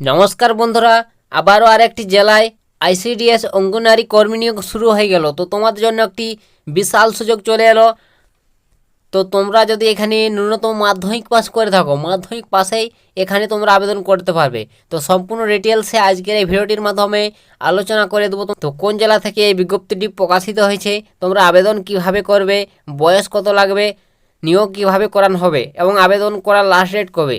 নমস্কার বন্ধুরা, আবারও আরেকটি জেলায় আইসিডিএস অঙ্গনারী কর্মী নিয়োগ শুরু হয়ে গেল। তো তোমাদের জন্য একটি বিশাল সুযোগ চলে এলো। তো তোমরা যদি এখানে ন্যূনতম মাধ্যমিক পাস করে থাকো, মাধ্যমিক পাশেই এখানে তোমরা আবেদন করতে পারবে। তো সম্পূর্ণ ডিটেলসে আজকের এই ভিডিওটির মাধ্যমে আলোচনা করে দেবো। তো কোন জেলা থেকে এই বিজ্ঞপ্তিটি প্রকাশিত হয়েছে, তোমরা আবেদন কীভাবে করবে, বয়স কত লাগবে, নিয়োগ কীভাবে করানো হবে, এবং আবেদন করার লাস্ট ডেট কবে?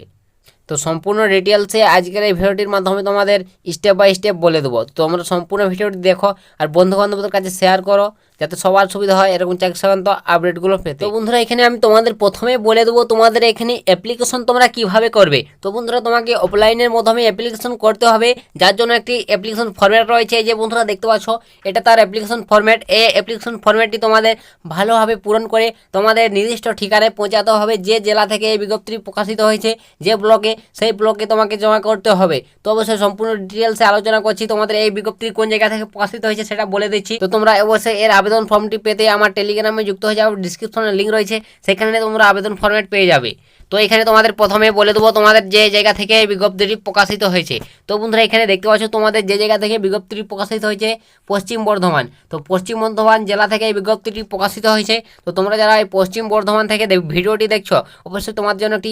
তো সম্পূর্ণ ডিটেলসে আজকের এই ভিডিওটির মাধ্যমে তোমাদের স্টেপ বাই স্টেপ বলে দেবো। তোমরা সম্পূর্ণ ভিডিওটি দেখো আর বন্ধুবান্ধবদের কাছে শেয়ার করো। যাতে সবার সুবিধা হয়, এরকম চাকরি সংক্রান্ত আপডেটগুলো পেতে। তো বন্ধুরা, এখানে আমি তোমাদের প্রথমে বলে দেবো তোমাদের এখানে অ্যাপ্লিকেশন তোমরা কীভাবে করবে। তো বন্ধুরা, তোমাকে অফলাইনের মাধ্যমে অ্যাপ্লিকেশন করতে হবে, যার জন্য একটি অ্যাপ্লিকেশন ফরম্যাট রয়েছে। যে বন্ধুরা, দেখতে পাচ্ছ, এটা তার অ্যাপ্লিকেশন ফরম্যাট এই অ্যাপ্লিকেশন ফরম্যাটটি তোমাদের ভালোভাবে পূরণ করে তোমাদের নির্দিষ্ট ঠিকানায় পৌঁছাতে হবে, যে জেলা থেকে এই বিজ্ঞপ্তি প্রকাশিত হয়েছে, যে ব্লকে, সেই ব্লকে তোমাকে জমা করতে হবে। তো অবশ্যই সম্পূর্ণ ডিটেলসে আলোচনা করছি, তোমাদের এই বিজ্ঞপ্তি কোন জায়গা থেকে প্রকাশিত হয়েছে সেটা বলে দিচ্ছি। তো তোমরা অবশ্যই এর আবেদন ফর্মটি পেতে আমার টেলিগ্রামে যুক্ত হয়ে যাও। ডিসক্রিপশনে লিঙ্ক রয়েছে। সেখানে তোমরা আবেদন ফর্ম্যাট পেয়ে যাবে। তো এখানে তোমাদের প্রথমে বলে দেবো, তোমাদের যে জায়গা থেকে বিজ্ঞপ্তিটি প্রকাশিত হয়েছে। তো বন্ধুরা, এখানে দেখতে পাচ্ছ, তোমাদের যে জায়গা থেকে বিজ্ঞপ্তিটি প্রকাশিত হয়েছে, পশ্চিম বর্ধমান। তো পশ্চিম বর্ধমান জেলা থেকে এই বিজ্ঞপ্তিটি প্রকাশিত হয়েছে। তো তোমরা যারা এই পশ্চিম বর্ধমান থেকে ভিডিওটি দেখছ, অবশ্যই তোমার জন্য একটি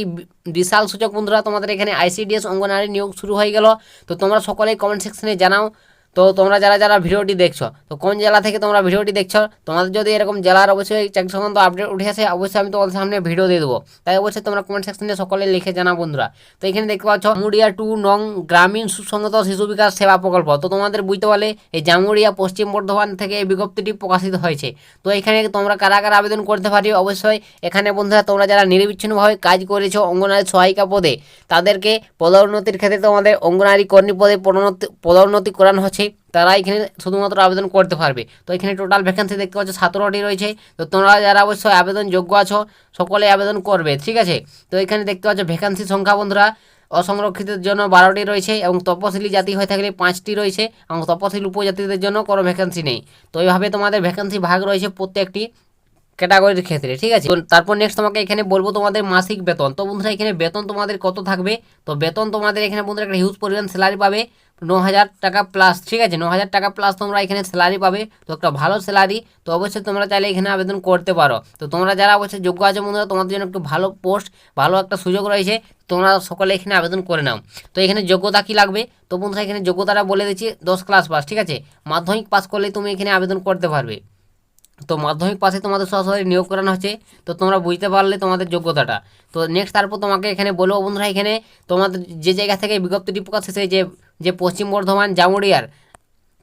বিশাল সূচক বন্ধুরা। তোমাদের এখানে আইসিডিএস অঙ্গনারী নিয়োগ শুরু হয়ে গেল। তো তোমরা সকলেই কমেন্ট সেকশনে জানাও। তো তোমরা যারা যারা ভিডিওটি দেখছ, তো কোন জেলা থেকে তোমরা ভিডিওটি দেখছ, তোমাদের যদি এরকম জেলার অবশ্যই চাকরি সংক্রান্ত আপডেট উঠে আসে, অবশ্যই আমি তোমাদের সামনে ভিডিও দিয়ে দেবো। তাই অবশ্যই তোমরা কমেন্ট সেকশনে সকলে লিখে জানা বন্ধুরা। তো এখানে দেখতে পাচ্ছ জামুড়িয়া টু নং গ্রামীণ সুসংগত শিশু বিকাশ সেবা প্রকল্প। তো তোমাদের বুঝতে পারলে এই জামুড়িয়া পশ্চিম বর্ধমান থেকে এই বিজ্ঞপ্তিটি প্রকাশিত হয়েছে। তো এখানে তোমরা কারা কারা আবেদন করতে পারি অবশ্যই এখানে বন্ধুরা তোমরা যারা নিরবিচ্ছিন্নভাবে কাজ করেছ অঙ্গনারী সহায়িকা পদে, তাদেরকে পদোন্নতির ক্ষেত্রে তোমাদের অঙ্গনারী কর্মী পদে পদোন্নতি করানো হচ্ছে। তারা এখানে শুধুমাত্র আবেদন করতে পারবে। তো এখানে টোটাল ভ্যাকেন্সি দেখতে পাচ্ছ, সতেরোটি রয়েছে। তো তোমরা যারা অবশ্যই আবেদন যোগ্য আছো, সকলে আবেদন করবে, ঠিক আছে? তো এখানে দেখতে পাচ্ছ ভ্যাকেন্সি সংখ্যা বন্ধুরা, অসংরক্ষিতের জন্য বারোটি রয়েছে এবং তপশিলি জাতি হয়ে থাকলে পাঁচটি রয়েছে এবং তপশিল উপজাতিদের জন্য কোনো ভ্যাকেন্সি নেই। তো এইভাবে তোমাদের ভ্যাকেন্সি ভাগ রয়েছে প্রত্যেকটি ক্যাটাগরির ক্ষেত্রে, ঠিক আছে? তারপর নেক্সট তোমাকে এখানে বলব তোমাদের মাসিক বেতন। তো বন্ধুরা, এখানে বেতন তোমাদের কত থাকবে? তো বেতন তোমাদের এখানে বন্ধুরা একটা হিউজ পরিমাণ স্যালারি পাবে। ন হাজার টাকা প্লাস ঠিক আছে? ন হাজার টাকা প্লাস তোমরা এখানে স্যালারি পাবে। তো একটা ভালো স্যালারি তো অবশ্যই তোমরা চাইলে এখানে আবেদন করতে পারো। তো তোমরা যারা অবশ্যই যোগ্য আছে বন্ধুরা, তোমাদের জন্য একটু ভালো পোস্ট ভালো একটা সুযোগ রয়েছে। তোমরা সকলে এখানে আবেদন করে নাও। তো এখানে যোগ্যতা কি লাগবে? তো বন্ধুরা, এখানে যোগ্যতাটা বলে দিচ্ছি, দশ ক্লাস পাস ঠিক আছে? মাধ্যমিক পাস করলেই তুমি এখানে আবেদন করতে পারবে। তো মাধ্যমিক পাশে তোমাদের সরাসরি নিয়োগ করানো হচ্ছে, তো তোমরা বুঝতে পারলে তোমাদের যোগ্যতাটা। তো নেক্সট তারপর তোমাকে এখানে বলব বন্ধুরা, এখানে তোমাদের যে জায়গা থেকে বিজ্ঞপ্তিটি প্রকাশ হয়েছে, যে যে পশ্চিম বর্ধমান জামুড়িয়ার,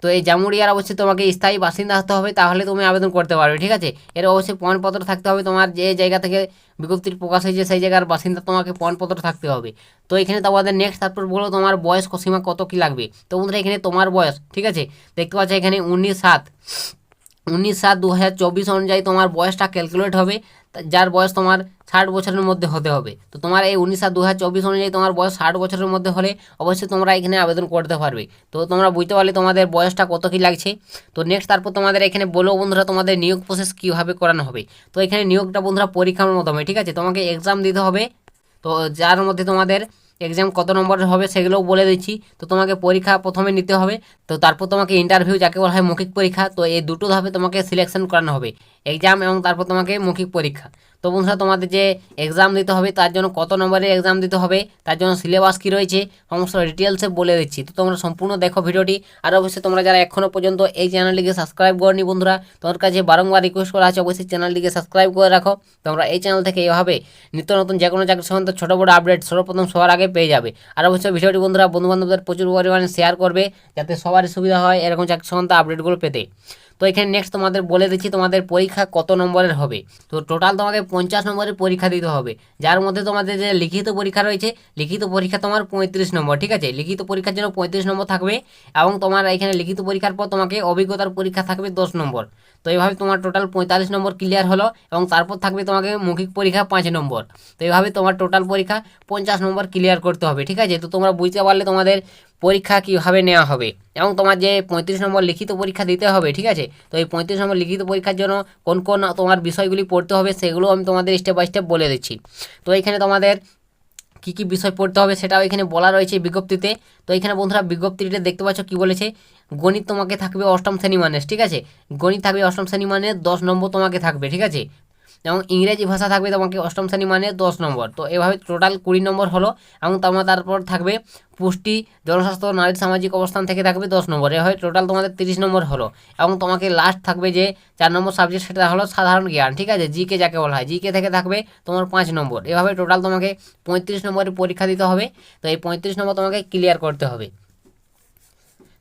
তো এই জামুড়িয়ার অবশ্যই তোমাকে স্থায়ী বাসিন্দা হতে হবে, তাহলে তুমি আবেদন করতে পারবে, ঠিক আছে? এর অবশ্যই প্রমাণপত্র থাকতে হবে তোমার, যে জায়গা থেকে বিজ্ঞপ্তির প্রকাশ হয়েছে, সেই জায়গার বাসিন্দা তোমাকে প্রমাণপত্র থাকতে হবে। তো এখানে তোমাদের নেক্সট তারপর বলো তোমার বয়স সীমা কত কি লাগবে। তো বন্ধুরা, এখানে তোমার বয়স, ঠিক আছে? দেখতে পাচ্ছ এখানে উনিশ সাত। উনিশ সাত দু হাজার চব্বিশ অনুযায়ী তোমার বয়সটা ক্যালকুলেট হবে যার বয়স তোমার ষাট বছরের মধ্যে হতে হবে। তো তোমার এই উনিশ সাত দু হাজার চব্বিশ অনুযায়ী তোমার বয়স ষাট বছরের মধ্যে হলে অবশ্যই তোমরা এখানে আবেদন করতে পারবে। তো তোমরা বুঝতে পারলে তোমাদের বয়সটা কত কী লাগছে। তো নেক্সট তারপর তোমাদের এখানে বলো বন্ধুরা তোমাদের নিয়োগ প্রসেস কীভাবে করানো হবে। তো এখানে নিয়োগটা বন্ধুরা পরীক্ষার মাধ্যমে ঠিক আছে? তোমাকে এক্সাম দিতে হবে। তো যার মধ্যে তোমাদের এক্সাম কত নম্বরের হবে সেগুলোও বলে দিচ্ছি। তো তোমাকে পরীক্ষা প্রথমে নিতে হবে। তো তারপর তোমাকে ইন্টারভিউ যাকে বলা হয় মৌখিক পরীক্ষা। তো এই দুটো ধাপে তোমাকে সিলেকশন করানো হবে। এক্সাম এবং তারপর তোমাকে মৌখিক পরীক্ষা। তো বন্ধুরা, তোমাদের যে এক্সাম দিতে হবে, তার জন্য কত নম্বরের এক্সাম দিতে হবে, তার জন্য সিলেবাস কী রয়েছে, সমস্ত ডিটেলসে বলে দিচ্ছি। তো তোমরা সম্পূর্ণ দেখো ভিডিওটি, আর অবশ্যই তোমরা যারা এখনও পর্যন্ত এই চ্যানেলটিকে সাবস্ক্রাইব করনি বন্ধুরা তোমার কাছে বারংবার রিকোয়েস্ট করা আছে, অবশ্যই চ্যানেলটিকে সাবস্ক্রাইব করে রাখো। তোমরা এই চ্যানেল থেকে এইভাবে নিত্য নতুন যে কোনো চাকরি সম্বন্ধে ছোটো বড়ো আপডেট সর্বপ্রথম সবার আগে পেয়ে যাবে। আর অবশ্যই ভিডিওটি বন্ধুরা, বন্ধুবান্ধবদের প্রচুর পরিমাণে শেয়ার করবে, যাতে সবারই সুবিধা হয় এরকম চাকরি সম্বন্ধে আপডেটগুলো পেতে। তো এখানে নেক্সট তোমাদের বলে দিচ্ছি তোমাদের পরীক্ষা কত নম্বরের হবে। তো টোটাল তোমাকে পঞ্চাশ নম্বরের পরীক্ষা দিতে হবে। যার মধ্যে তোমাদের যে লিখিত পরীক্ষা রয়েছে, লিখিত পরীক্ষা তোমার পঁয়ত্রিশ নম্বর, ঠিক আছে? লিখিত পরীক্ষার জন্য পঁয়ত্রিশ নম্বর থাকবে এবং তোমার এখানে লিখিত পরীক্ষার পর তোমাকে অভিজ্ঞতার পরীক্ষা থাকবে দশ নম্বর। তো এইভাবে তোমার টোটাল পঁয়তাল্লিশ নম্বর ক্লিয়ার হলো এবং তারপর থাকবে তোমাকে মৌখিক পরীক্ষা পাঁচ নম্বর। তো এইভাবে তোমার টোটাল পরীক্ষা পঞ্চাশ নম্বর ক্লিয়ার করতে হবে, ঠিক আছে? তো তোমরা বুঝতে পারলে তোমাদের পরীক্ষা কীভাবে নেওয়া হবে? এবং তোমার যে পঁয়ত্রিশ নম্বর লিখিত পরীক্ষা দিতে হবে, ঠিক আছে? তো এই পঁয়ত্রিশ নম্বর লিখিত পরীক্ষার জন্য কোন কোন তোমার বিষয়গুলি পড়তে হবে, সেগুলো আমি তোমাদের স্টেপ বাই স্টেপ বলে দিচ্ছি। তো এখানে তোমাদের কী কী বিষয় পড়তে হবে সেটাও এখানে বলা রয়েছে বিজ্ঞপ্তিতে। তো এখানে বন্ধুরা বিজ্ঞপ্তিটা দেখতে পাচ্ছ কি বলেছে? গণিত তোমাকে থাকবে অষ্টম শ্রেণি মানে ঠিক আছে? গণিত থাকবে অষ্টম শ্রেণি মানে দশ নম্বর তোমাকে থাকবে, ঠিক আছে? এবং ইংরেজি ভাষা থাকবে তোমাকে অষ্টম শ্রেণি মানে দশ নম্বর। তো এভাবে টোটাল কুড়ি নম্বর হলো এবং তোমার তারপর থাকবে পুষ্টি, জনস্বাস্থ্য নারী সামাজিক অবস্থান থেকে থাকবে দশ নম্বর। এভাবে টোটাল তোমাদের তিরিশ নম্বর হলো এবং তোমাকে লাস্ট থাকবে যে চার নম্বর সাবজেক্ট সেটা হলো সাধারণ জ্ঞান, ঠিক আছে? জিকে যাকে বলা হয়। জিকে থেকে থাকবে তোমার পাঁচ নম্বর। এভাবে টোটাল তোমাকে পঁয়ত্রিশ নম্বরের পরীক্ষা দিতে হবে। তো এই পঁয়ত্রিশ নম্বর তোমাকে ক্লিয়ার করতে হবে।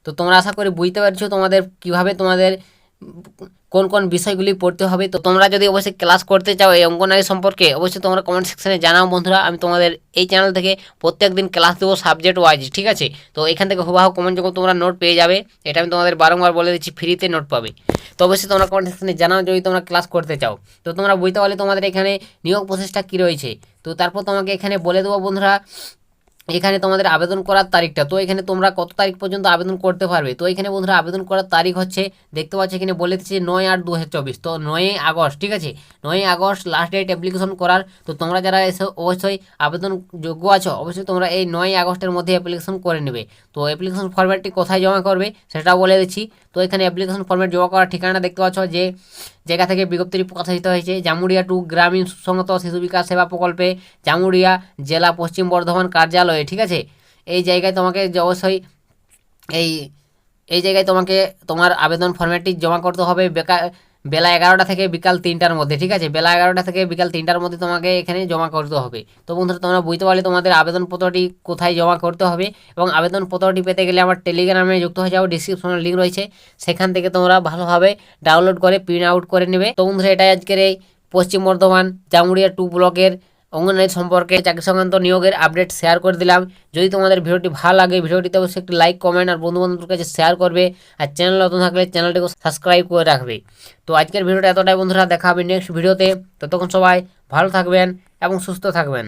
তো তোমরা আশা করি বুঝতে পারছ তোমাদের কীভাবে তোমাদের কোন কোন বিষয়গুলি পড়তে হবে। তো তোমরা যদি অবশ্যই ক্লাস করতে চাও এই অঙ্গনারী সম্পর্কে, অবশ্যই তোমরা কমেন্ট সেকশনে জানাও বন্ধুরা। আমি তোমাদের এই চ্যানেল থেকে প্রত্যেক দিন ক্লাস দেবো সাবজেক্ট ওয়াইজ ঠিক আছে? তো এখান থেকে হুবাহু কমেন্ট যখন তোমরা নোট পেয়ে যাবে, এটা আমি তোমাদের বারংবার বলে দিচ্ছি ফ্রিতে নোট পাবে। তো অবশ্যই তোমরা কমেন্ট সেকশনে জানাও যদি তোমরা ক্লাস করতে চাও। তো তোমরা বুঝতে পারলে তোমাদের এখানে নিয়োগ প্রসেসটা কী রয়েছে। তো তারপর তোমাকে এখানে বলে দেবো বন্ধুরা এখানে তোমাদের আবেদন করার তারিখটা। তো এখানে তোমরা কত তারিখ পর্যন্ত আবেদন করতে পারবে? তো এখানে বন্ধুরা আবেদন করার তারিখ হচ্ছে, দেখতে পাচ্ছ এখানে বলে দিচ্ছে নয় আট দু তো নয়ই আগস্ট, ঠিক আছে? নয়ই আগস্ট লাস্ট ডেট অ্যাপ্লিকেশন করার। তো তোমরা যারা এসে অবশ্যই আবেদন যোগ্য আছো, অবশ্যই তোমরা এই নয় আগস্টের মধ্যে অ্যাপ্লিকেশন করে নেবে। তো অ্যাপ্লিকেশন ফর্ম্যাটটি কোথায় জমা করবে সেটাও বলে দিচ্ছি। তো এখানে অ্যাপ্লিকেশন ফর্ম্যাট জমা করার ঠিকানা দেখতে পাচ্ছ যে জায়গা থেকে বিজ্ঞপ্তিটি প্রকাশিত হয়েছে, জামুড়িয়া টু গ্রামীণ সুসংহত শিশু বিকাশ সেবা প্রকল্পে, জামুড়িয়া জেলা পশ্চিম বর্ধমান কার্যালয়ে। ঠিক আছে? এই জায়গায় তোমাকে অবশ্যই এই এই জায়গায় তোমাকে তোমার আবেদন ফর্ম্যাটটি জমা করতে হবে বেকা, বেলা এগারোটা থেকে বিকাল তিনটার মধ্যে, ঠিক আছে? বেলা এগারোটা থেকে বিকাল তিনটার মধ্যে তোমাকে এখানে জমা করতে হবে। তো বন্ধুরা, তোমরা বুঝতে পারলে তোমাদের আবেদনপত্রটি কোথায় জমা করতে হবে এবং আবেদনপত্রটি পেতে গেলে আমার টেলিগ্রামে যুক্ত হয়ে যাও ডিসক্রিপশনে লিঙ্ক রয়েছে। সেখান থেকে তোমরা ভালোভাবে ডাউনলোড করে প্রিন্ট আউট করে নেবে। তো বন্ধুরা, এটাই আজকের এই পশ্চিম বর্ধমান জামুড়িয়া টু ব্লকের অঙ্গনওয়াড়ি সম্পর্কে চাকরি সংক্রান্ত নিয়োগের আপডেট শেয়ার করে দিলাম। যদি তোমাদের ভিডিওটি ভালো লাগে, ভিডিওটিতে অবশ্যই একটি লাইক কমেন্ট আর বন্ধু বান্ধবদের কাছে শেয়ার করবে আর চ্যানেল নতুন থাকলে চ্যানেলটিকে সাবস্ক্রাইব করে রাখবে। তো আজকের ভিডিওটা এতটাই বন্ধুরা, দেখা হবে নেক্সট ভিডিওতে ততক্ষণ সবাই ভালো থাকবেন এবং সুস্থ থাকবেন।